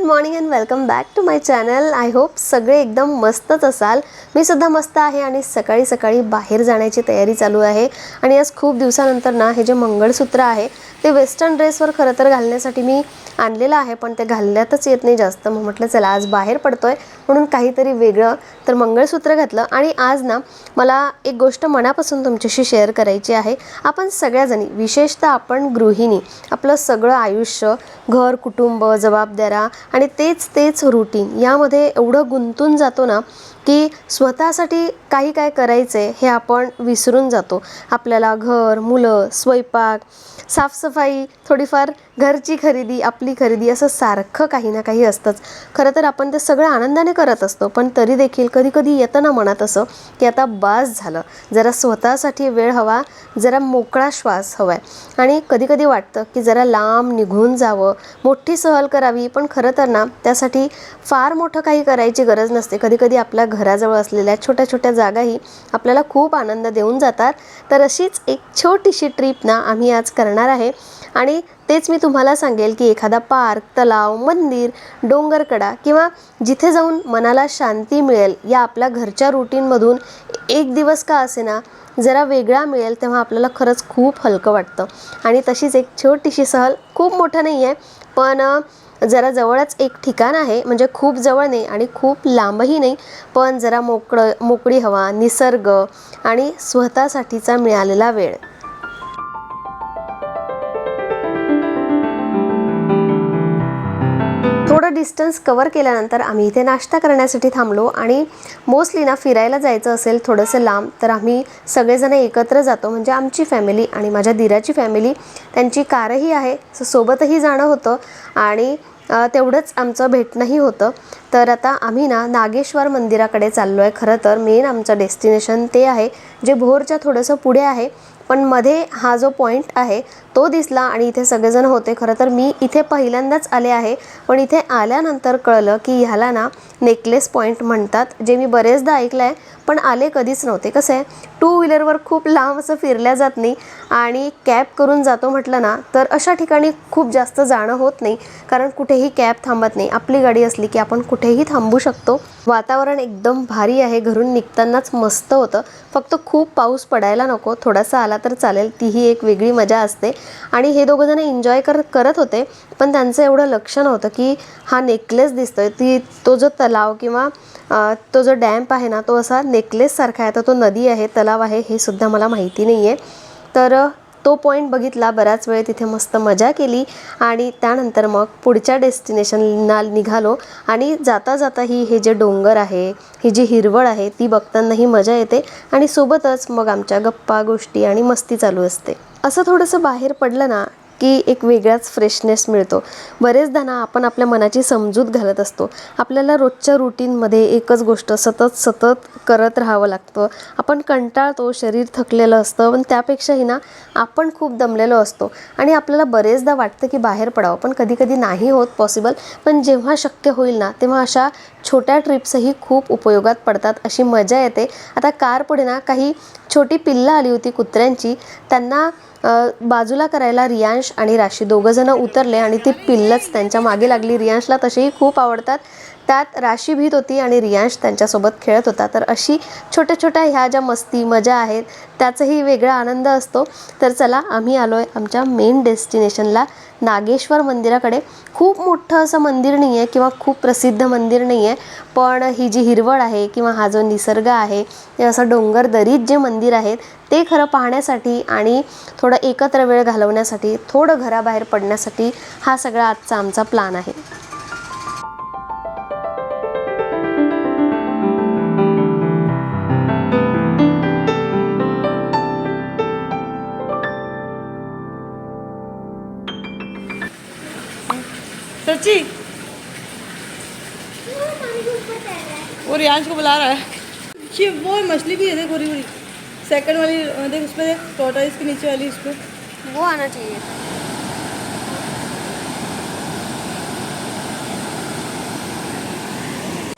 Morning and welcome back to my channel. I hope सगळे एकदम मस्तच असाल. मी सुद्धा मस्त आहे आणि सकाळी सकाळी बाहेर जाण्याची तयारी चालू आहे. आणि आज खूप दिवसानंतर ना हे जे मंगळसूत्र आहे ते वेस्टर्न ड्रेसवर खरं तर घालण्यासाठी मी आणलेलं आहे पण ते घालण्यातच येत नाही जास्त. मग म्हटलं चला आज बाहेर पडतोय. म्हणून काहीतरी वेगळं तर मंगळसूत्र घातलं. आणि आज ना मला एक गोष्ट मनापासून तुमच्याशी शेअर करायची आहे. आपण सगळ्याजणी विशेषतः आपण गृहिणी आपलं सगळं आयुष्य घर कुटुंब जबाबदाऱ्या आणि तेच तेच रुटीन यामध्ये एवढं गुंतून जातो ना की स्वतःसाठी काही काय करायचं आहे हे आपण विसरून जातो. आपल्याला घर मुलं स्वयंपाक साफसफाई थोडीफार घरची खरेदी आपली खरेदी असं सारखं काही ना काही असतंच. खरं तर आपण ते सगळं आनंदाने करत असतो पण तरी देखील कधी कधी येतं ना मनात असं की आता बास झालं. जरा स्वतःसाठी वेळ हवा जरा मोकळा श्वास हवा आहे आणि कधी कधी वाटतं की जरा लांब निघून जावं मोठी सहल करावी पण खरं तर ना त्यासाठी फार मोठं काही करायची गरज नसते. कधी कधी आपल्या घराजवळ असलेल्या छोट्या छोट्या जागाही आपल्याला खूप आनंद देऊन जातात. तर अशीच एक छोटीशी ट्रीप ना आम्ही आज करणार आहे. आणि तेच मी तुम्हाला सांगेल की एखादा पार्क तलाव मंदिर डोंगरकडा किंवा जिथे जाऊन मनाला शांती मिळेल या आपल्या घरच्या रुटीनमधून एक दिवस का असेना जरा वेगळा मिळेल तेव्हा आपल्याला खरंच खूप हलकं वाटतं. आणि तशीच एक छोटीशी सहल खूप मोठं नाही आहे पण जरा जवळच एक ठिकाण आहे म्हणजे खूप जवळ नाही आणि खूप लांबही नाही पण जरा मोकळं मोकळी हवा निसर्ग आणि स्वतःसाठीचा मिळालेला वेळ. थोडं डिस्टन्स कवर केल्यानंतर आम्ही इथे नाश्ता करण्यासाठी थांबलो आणि मोस्टली ना फिरायला जायचं असेल थोडंसं लांब तर आम्ही सगळेजण एकत्र जातो म्हणजे आमची फॅमिली आणि माझ्या दिराची फॅमिली त्यांची कारही आहे सो सोबतही जाणं होतं आणि तेवढंच आमचं भेटणंही होतं. तर आता आम्ही ना नागेश्वर मंदिराकडे चाललो आहे खरं तर मेन आमचं डेस्टिनेशन ते आहे जे भोरच्या थोडंसं पुढे आहे. पण मध्ये हा जो पॉईंट आहे तो दिसला आणि इथे सगळेजण होते. खरं तर मी इथे पहिल्यांदाच आले आहे. पण इथे आल्यानंतर कळलं की ह्याला ना नेकलेस पॉईंट म्हणतात जे मी बरेचदा ऐकलं आहे पण आले कधीच नव्हते. कसं आहे टू व्हीलरवर खूप लांब असं फिरल्या जात नाही आणि कॅब करून जातो म्हटलं ना तर अशा ठिकाणी खूप जास्त जाणं होत नाही. कारण कुठेही कॅब थांबत नाही. आपली गाडी असली की आपण कुठेही थांबू शकतो. वातावरण एकदम भारी आहे. घरून निघतानाच मस्त होतं. फक्त खूप पाऊस पडायला नको. थोडासा आला तर चालेल. तीही एक वेगळी मजा असते. आणि हे दोघंजण एन्जॉय कर करत होते. पण त्यांचं एवढं लक्ष नव्हतं की हा नेकलेस दिसतोय. ती तो जो तलाव किंवा तो जो डॅम्प आहे ना तो असा नेकलेससारखा आहे तर तो नदी आहे तलाव आहे हे सुद्धा मला माहिती नाही आहे तर तो पॉईंट बघितला बराच वेळ तिथे मस्त मजा केली आणि त्यानंतर मग पुढच्या डेस्टिनेशनला निघालो आणि जाता जाता ही हे जे डोंगर आहे ही जी हिरवळ आहे ती बघतानाही मजा येते आणि सोबतच मग आमच्या गप्पा गोष्टी आणि मस्ती चालू असते. असं थोडंसं बाहेर पडलं ना की एक वेगळाच फ्रेशनेस मिळतो. बरेचदा ना आपण आपल्या मनाची समजूत घालत असतो. आपल्याला रोजच्या रुटीनमध्ये एकच गोष्ट सतत सतत करत राहावं लागतं. आपण कंटाळतो शरीर थकलेलं असतं पण त्यापेक्षाही ना आपण खूप दमलेलो असतो. आणि आपल्याला बरेचदा वाटतं की बाहेर पडावं पण कधी कधी नाही होत पॉसिबल पण जेव्हा शक्य होईल ना तेव्हा अशा छोट्या ट्रिप्सही खूप उपयोगात पडतात अशी मजा येते. आता कार पुढे ना काही छोटी पिल्लं आली होती कुत्र्यांची. त्यांना बाजूला करायला रियांश आणि राशी दोघंजणं उतरले आणि ती पिल्लच त्यांच्या मागे लागली. रियांशला तशीही खूप आवडतात. त्यात राशी भीत होती आणि रियांश त्यांच्यासोबत खेळत होता. तर अशी छोट्या छोट्या ह्या ज्या मस्ती मजा आहेत त्याचाही वेगळा आनंद असतो. तर चला आम्ही आलो आहे आमच्या मेन डेस्टिनेशनला नागेश्वर मंदिराकडे. खूप मोठं असं मंदिर नाही आहे किंवा खूप प्रसिद्ध मंदिर नाही आहे पण ही जी हिरवळ आहे किंवा हा जो निसर्ग आहे असं डोंगर दरीत जे मंदिर आहेत ते खरं पाहण्यासाठी आणि थोडं एकत्र वेळ घालवण्यासाठी थोडं घराबाहेर पडण्यासाठी हा सगळा आजचा आमचा प्लान आहे. सची? वो रियांश को बुला रहा है। ये वो मछली भी है देखो गोरी गोरी सेकंड वाली देख उसमें देख टोटाइस के नीचे वाली उसमें वो आना चाहिए।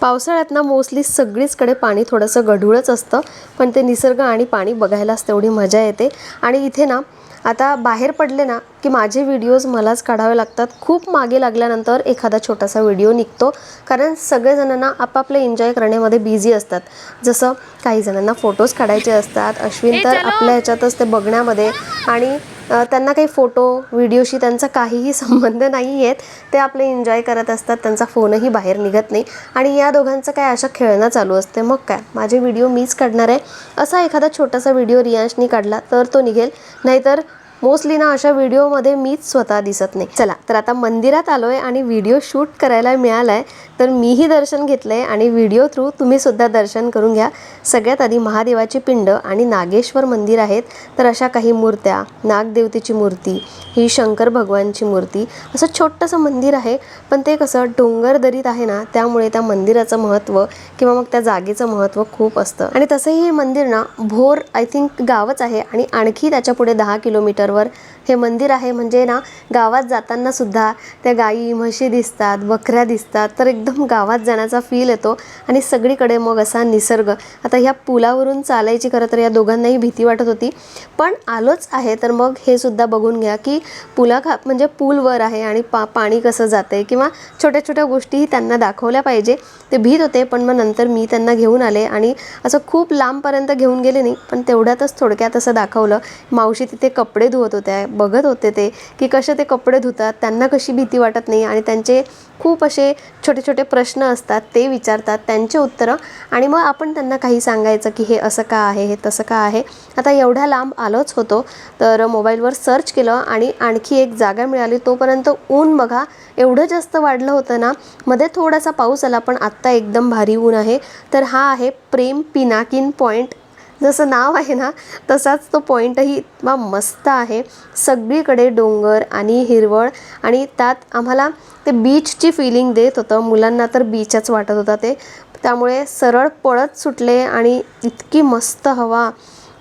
पावसाळ्यात ना मोस्टली सगळीचकडे पाणी थोडंसं गढूळच असतं पण ते निसर्ग आणि पाणी बघायलाच तेवढी मजा येते. आणि इथे ना आता बाहेर पडले ना की माझे व्हिडिओज मलाच काढावे लागतात. खूप मागे लागल्यानंतर एखादा छोटासा व्हिडिओ निघतो. कारण सगळेजणांना आपापले एन्जॉय करण्यामध्ये बिझी असतात. जसं काही जणांना फोटोज काढायचे असतात. अश्विन तर आपल्या ह्याच्यातच ते बघण्यामध्ये आणि त्यांना काही फोटो व्हिडिओशी त्यांचा काहीही संबंध नाही आहेत ते आपले एन्जॉय करत असतात त्यांचा फोनही बाहेर निघत नाही. आणि या दोघांचं काय अशा खेळणं चालू असते मग काय? माझे व्हिडिओ मीच काढणार आहे? असा एखादा छोटासा व्हिडिओ रियांशनी काढला तर तो निघेल. नाहीतर मोस्टली ना अशा व्हिडिओमध्ये मीच स्वतः दिसत नाही. चला तर आता मंदिरात आलो आहे आणि व्हिडिओ शूट करायला मिळाला आहे तर मीही दर्शन घेतलं आहे आणि व्हिडिओ थ्रू तुम्हीसुद्धा दर्शन करून घ्या. सगळ्यात आधी महादेवाची पिंड आणि नागेश्वर मंदिर आहेत. तर अशा काही मूर्त्या नागदेवतेची मूर्ती ही शंकर भगवानची मूर्ती असं छोटंसं मंदिर आहे. पण ते कसं डोंगर दरीत आहे ना त्यामुळे त्या मंदिराचं महत्त्व किंवा मग त्या जागेचं महत्त्व खूप असतं. आणि तसंही हे मंदिर ना भोर आय थिंक गावच आहे आणि आणखी त्याच्या पुढे दहा वर. हे मंदिर आहे म्हणजे ना गावात जाताना सुद्धा त्या गाई म्हशी दिसतात बकऱ्या दिसतात तर एकदम गावात जाण्याचा फील येतो. आणि सगळीकडे मग असा निसर्ग. आता ह्या पुलावरून चालायची खरं तर या दोघांनाही भीती वाटत होती. पण आलोच आहे तर मग हे सुद्धा बघून घ्या की पुला खा म्हणजे पूलवर आहे आणि पा पाणी कसं जाते किंवा छोट्या छोट्या गोष्टीही त्यांना दाखवल्या पाहिजे. ते भीत होते पण मग नंतर मी त्यांना घेऊन आले आणि असं खूप लांबपर्यंत घेऊन गेले नाही पण तेवढ्यातच थोडक्यात असं दाखवलं. मावशी तिथे कपडे धुवत होत्या बघत होते ते की कसे ते कपडे धुतात त्यांना कशी भीती वाटत नाही आणि त्यांचे खूप असे छोटे छोटे प्रश्न असतात ते विचारतात त्यांचे उत्तरं. आणि मग आपण त्यांना काही सांगायचं की हे असं का आहे हे तसं का आहे. आता एवढ्या लांब आलोच होतो तर मोबाईलवर सर्च केलं आणि आणखी एक जागा मिळाली. तोपर्यंत ऊन बघा एवढं जास्त वाढलं होतं ना मध्ये थोडासा पाऊस आला पण आत्ता एकदम भारी ऊन आहे. तर हा आहे प्रेम पिनाकिन पॉईंट जसं नाव आहे ना तसाच तो पॉईंटही इतका मस्त आहे. सगळीकडे डोंगर आणि हिरवळ आणि त्यात आम्हाला ते बीचची फिलिंग देत होतं. मुलांना तर बीचच वाटत होता ते. त्यामुळे सरळ पळत सुटले आणि इतकी मस्त हवा.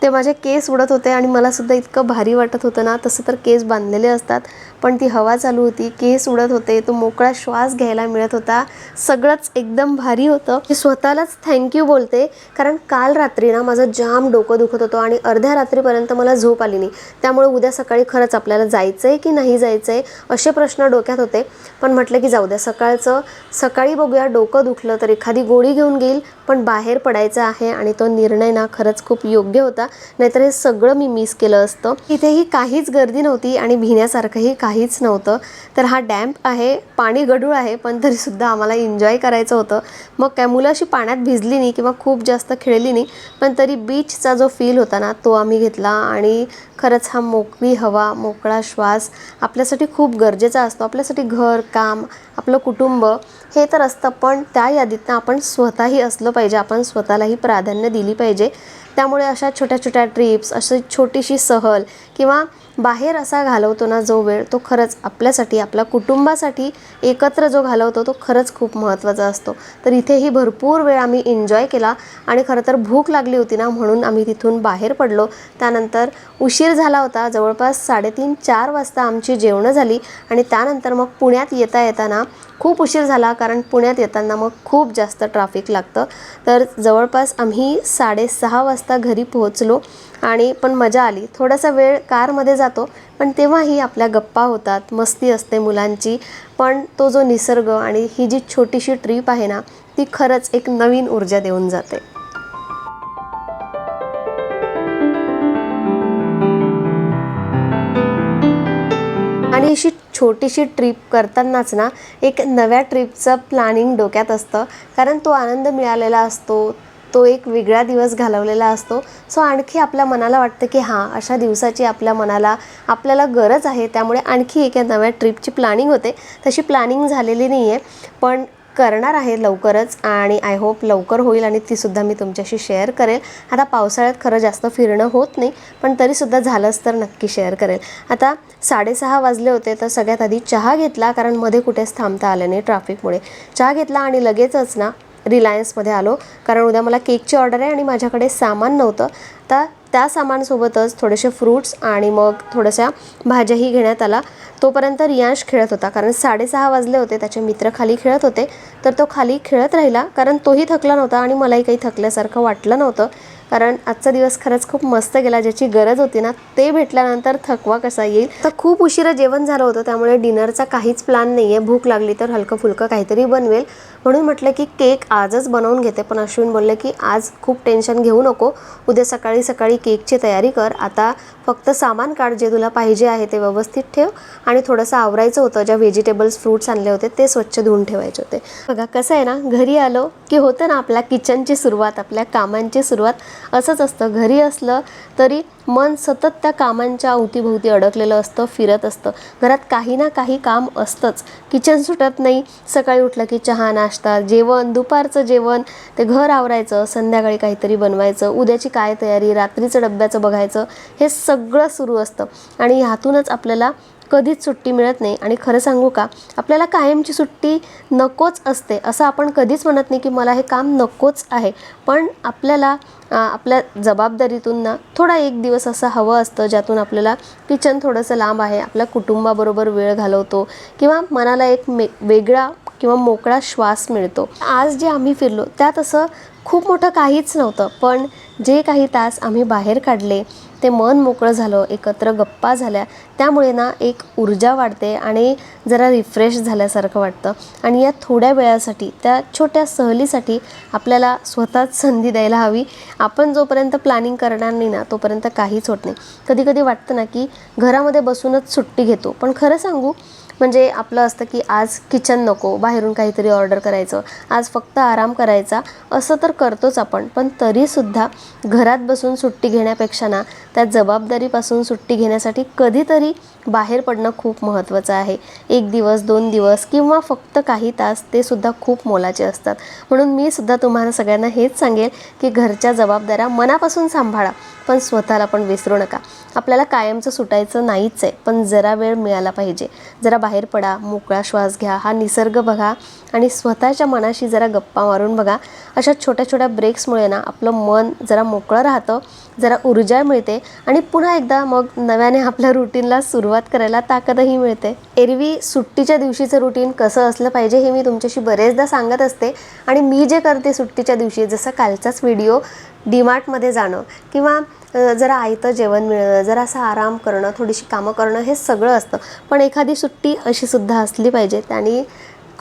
ते माझे केस उडत होते आणि मला सुद्धा इतकं भारी वाटत होतं ना तसं तर केस बांधलेले असतात. पण ती हवा चालू होती केस उडत होते तो मोकळा श्वास घ्यायला मिळत होता. सगळंच एकदम भारी होतं. मी स्वतःलाच थँक्यू बोलते कारण काल रात्री ना माझं जाम डोकं दुखत होतं आणि अर्ध्या रात्रीपर्यंत मला झोप आली नाही. त्यामुळे उद्या सकाळी खरंच आपल्याला जायचं आहे की नाही जायचं आहे असे प्रश्न डोक्यात होते. पण म्हटलं की जाऊ द्या सकाळचं सकाळी बघूया डोकं दुखलं तर एखादी गोळी घेऊन घेईल पण बाहेर पडायचं आहे आणि तो निर्णय ना खरंच खूप योग्य होता. नाहीतर हे सगळं मी मिस केलं असतं. इथेही काहीच गर्दी नव्हती आणि भिण्यासारखंही काहीच नव्हतं. तर हा डॅम्प आहे पाणी गढूळ आहे पण तरीसुद्धा आम्हाला एन्जॉय करायचं होतं. मग काय मुलं अशी पाण्यात भिजली नाही किंवा खूप जास्त खेळली नाही पण तरी बीचचा जो फील होता ना तो आम्ही घेतला. आणि खरंच हा मोकळी हवा मोकळा श्वास आपल्यासाठी खूप गरजेचा असतो. आपल्यासाठी घर काम आपलं कुटुंब हे तर असतं पण त्या यादीतनं आपण स्वतःही असलं पाहिजे. आपण स्वतःलाही प्राधान्य दिली पाहिजे. त्यामुळे अशा छोट्या छोट्या ट्रिप्स अशी छोटीशी सहल किंवा बाहेर असा घालवतो ना जो वेळ तो खरंच आपल्यासाठी आपल्या कुटुंबासाठी एकत्र जो घालवतो तो खरंच खूप महत्त्वाचा असतो. तर इथेही भरपूर वेळ आम्ही एन्जॉय केला आणि खरं तर भूक लागली होती ना म्हणून आम्ही तिथून बाहेर पडलो. त्यानंतर उशीर झाला होता जवळपास साडेतीन चार वाजता आमची जेवणं झाली आणि त्यानंतर मग पुण्यात येता येताना खूप उशीर झाला कारण पुण्यात येताना मग खूप जास्त ट्रॅफिक लागतं. तर जवळपास आम्ही साडेसहा वाजता घरी पोहोचलो आणि पण मजा आली. थोडासा वेळ कारमध्ये जातो पण तेव्हाही आपल्या गप्पा होतात मस्ती असते मुलांची. पण तो जो निसर्ग आणि ही जी छोटीशी ट्रीप आहे ना ती खरंच एक नवीन ऊर्जा देऊन जाते. छोटीशी अशी छोटीशी ट्रिप करतानाच ना एक नव्या ट्रिपचं प्लॅनिंग डोक्यात असतं. कारण तो आनंद मिळालेला असतो तो एक वेगळा दिवस घालवलेला असतो. सो आणखी आपल्या मनाला वाटतं की हां अशा दिवसाची आपल्या मनाला आपल्याला गरज आहे. त्यामुळे आणखी एका नव्या ट्रिपची प्लॅनिंग होते. तशी प्लॅनिंग झालेली नाही आहे पण करणार आहे लवकरच आणि आय होप लवकर होईल आणि तीसुद्धा मी तुमच्याशी शेअर करेल. आता पावसाळ्यात खरं जास्त फिरणं होत नाही पण तरीसुद्धा झालंच तर नक्की शेअर करेल. आता साडेसहा वाजले होते तर सगळ्यात आधी चहा घेतला कारण मध्ये कुठेच थांबता आलं नाही ट्रॅफिकमुळे चहा घेतला आणि लगेचच ना रिलायन्समध्ये आलो कारण उद्या मला केकची ऑर्डर आहे आणि माझ्याकडे सामान नव्हतं. तर त्या सामानसोबतच थोडेसे फ्रूट्स आणि मग थोड्याशा भाज्याही घेण्यात आला. तोपर्यंत रियांश खेळत होता. कारण साडेसहा वाजले होते त्याचे मित्र खाली खेळत होते. तर तो खाली खेळत राहिला. कारण तोही थकला नव्हता आणि मलाही काही थकल्यासारखं वाटलं नव्हतं. कारण आजचा दिवस खरंच खूप मस्त गेला. ज्याची गरज होती ना ते भेटल्यानंतर थकवा कसा येईल? तर खूप उशिरा जेवण झालं होतं. त्यामुळे डिनरचा काहीच प्लॅन नाही आहे भूक लागली तर हलकं फुलकं काहीतरी बनवेल. म्हणून म्हटलं की केक आजच बनवून घेते. पण अश्विन बोलले की आज खूप टेन्शन घेऊ नको. उद्या सकाळी सकाळी केकची तयारी कर. आता फक्त सामान काढ जे तुला पाहिजे आहे ते व्यवस्थित ठेव आणि थोडंसं आवरायचं होतं. ज्या व्हेजिटेबल्स फ्रूट्स आणले होते ते स्वच्छ धुवून ठेवायचे होते. बघा कसं आहे ना घरी आलो की होतं ना आपल्या किचनची सुरुवात आपल्या कामांची सुरुवात असंच असतं. घरी असलं तरी मन सतत त्या कामांच्या अवतीभोवती अडकलेलं असतं फिरत असतं. घरात काही ना काही काम असतंच. किचन सुटत नाही. सकाळी उठलं की चहा नाश्ता जेवण दुपारचं जेवण ते घर आवरायचं संध्याकाळी काहीतरी बनवायचं उद्याची काय तयारी रात्रीचं डब्याचं बघायचं हे सगळं सुरू असतं. आणि ह्यातूनच आपल्याला कधीच सुट्टी मिळत नाही. आणि खरं सांगू का आपल्याला कायमची सुट्टी नकोच असते असं आपण कधीच म्हणत नाही की मला हे काम नकोच आहे. पण आपल्याला आपल्या जबाबदारीतून ना थोडा एक दिवस असं हवं असतं ज्यातून आपल्याला किचन थोडंसं लांब आहे आपल्या कुटुंबाबरोबर वेळ घालवतो किंवा मनाला एक मे वेगळा किंवा मोकळा श्वास मिळतो. आज जे आम्ही फिरलो त्यात असं खूप मोठं काहीच नव्हतं. पण जे काही तास आम्ही बाहेर काढले ते मन मोकळं झालं एकत्र गप्पा झाल्या. त्यामुळे ना एक ऊर्जा वाढते आणि जरा रिफ्रेश झाल्यासारखं वाटतं. आणि या थोड्या वेळासाठी त्या छोट्या सहलीसाठी आपल्याला स्वतःच संधी द्यायला हवी. आपण जोपर्यंत प्लॅनिंग करणार नाही ना तोपर्यंत काहीच होत नाही. कधी कधी वाटतं ना की घरामध्ये बसूनच सुट्टी घेतो. पण खरं सांगू म्हणजे आपलं असतं की आज किचन नको बाहेरून काहीतरी ऑर्डर करायचं आज फक्त आराम करायचा असं तर करतोच आपण. पण तरीसुद्धा घरात बसून सुट्टी घेण्यापेक्षा ना त्या जबाबदारीपासून सुट्टी घेण्यासाठी कधीतरी बाहेर पडणं खूप महत्त्वाचं आहे. एक दिवस दोन दिवस किंवा फक्त काही तास ते सुद्धा खूप मोलाचे असतात. म्हणून मी सुद्धा तुम्हाला सगळ्यांना हेच सांगेल की घरच्या जबाबदाऱ्या मनापासून सांभाळा पण स्वतःला पण विसरू नका. आपल्याला कायमचं सुटायचं नाहीच आहे पण जरा वेळ मिळाला पाहिजे. जरा बाहेर पडा मोकळा श्वास घ्या हा निसर्ग बघा आणि स्वतःच्या मनाशी जरा गप्पा मारून बघा. अशा छोट्या छोट्या ब्रेक्समुळे ना आपलं मन जरा मोकळं राहतं जरा ऊर्जा मिळते आणि पुन्हा एकदा मग नव्याने आपल्या रुटीनला सुरुवात करायला ताकदही मिळते. एरवी सुट्टीच्या दिवशीचं रुटीन कसं असलं पाहिजे हे मी तुमच्याशी बरेचदा सांगत असते आणि मी जे करते सुट्टीच्या दिवशी जसं कालचाच व्हिडिओ डीमार्टमध्ये जाणं किंवा जरा आयतं जेवण मिळणं जरा असं आराम करणं थोडीशी कामं करणं हे सगळं असतं. पण एखादी सुट्टी अशी सुद्धा असली पाहिजे. आणि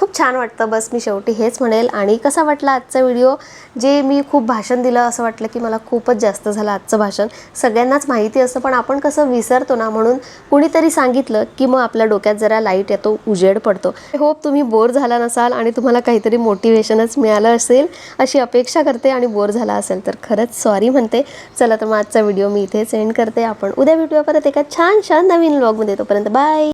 खूप छान वाटतं बस मी शेवटी हेच म्हणेल. आणि कसा वाटला आजचा व्हिडिओ? जे मी खूप भाषण दिलं असं वाटलं की मला खूपच जास्त झालं आजचं भाषण. सगळ्यांनाच माहिती असतं पण आपण कसं विसरतो ना म्हणून कुणीतरी सांगितलं की मग आपल्या डोक्यात जरा लाइट येतो उजेड पडतो. होप तुम्ही बोर झाला नसाल आणि तुम्हाला काहीतरी मोटिवेशनच मिळालं असेल अशी अपेक्षा करते आणि बोर झाला असेल तर खरंच सॉरी म्हणते. चला तर मग आजचा व्हिडिओ मी इथे सेंड करते. आपण उद्या भेटूया परत एका छान छान नवीन व्लॉगमध्ये तोपर्यंत बाय